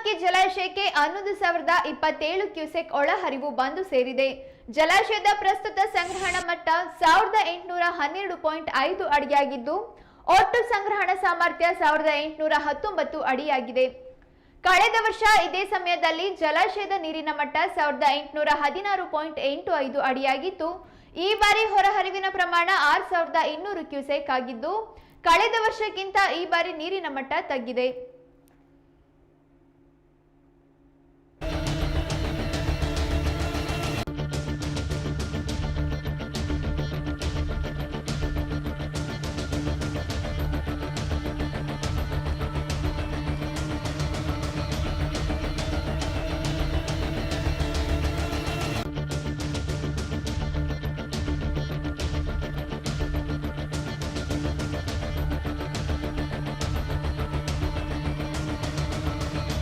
ಪಿನಾಕಿ ಜಲಾಶಯಕ್ಕೆ ಹನ್ನೊಂದು ಸಾವಿರದ ಇಪ್ಪತ್ತೇಳು ಕ್ಯೂಸೆಕ್ ಒಳಹರಿವು ಬಂದು ಸೇರಿದೆ. ಜಲಾಶಯದ ಪ್ರಸ್ತುತ ಸಂಗ್ರಹಣಾ ಮಟ್ಟ ಸಾವಿರದ ಎಂಟುನೂರ ಹನ್ನೆರಡು ಪಾಯಿಂಟ್ ಐದು ಅಡಿಯಾಗಿದ್ದು, ಒಟ್ಟು ಸಂಗ್ರಹಣ ಸಾಮರ್ಥ್ಯ ಸಾವಿರದ ಎಂಟುನೂರ ಹತ್ತೊಂಬತ್ತು ಅಡಿಯಾಗಿದೆ. ಕಳೆದ ವರ್ಷ ಇದೇ ಸಮಯದಲ್ಲಿ ಜಲಾಶಯದ ನೀರಿನ ಮಟ್ಟ ಸಾವಿರದ ಎಂಟುನೂರ ಹದಿನಾರು ಪಾಯಿಂಟ್ ಎಂಟು ಐದು ಅಡಿಯಾಗಿತ್ತು. ಈ ಬಾರಿ ಹೊರಹರಿವಿನ ಪ್ರಮಾಣ ಆರು ಸಾವಿರದ ಇನ್ನೂರು ಕ್ಯೂಸೆಕ್ ಆಗಿದ್ದು, ಕಳೆದ ವರ್ಷಕ್ಕಿಂತ ಈ ಬಾರಿ ನೀರಿನ ಮಟ್ಟ ತಗ್ಗಿದೆ.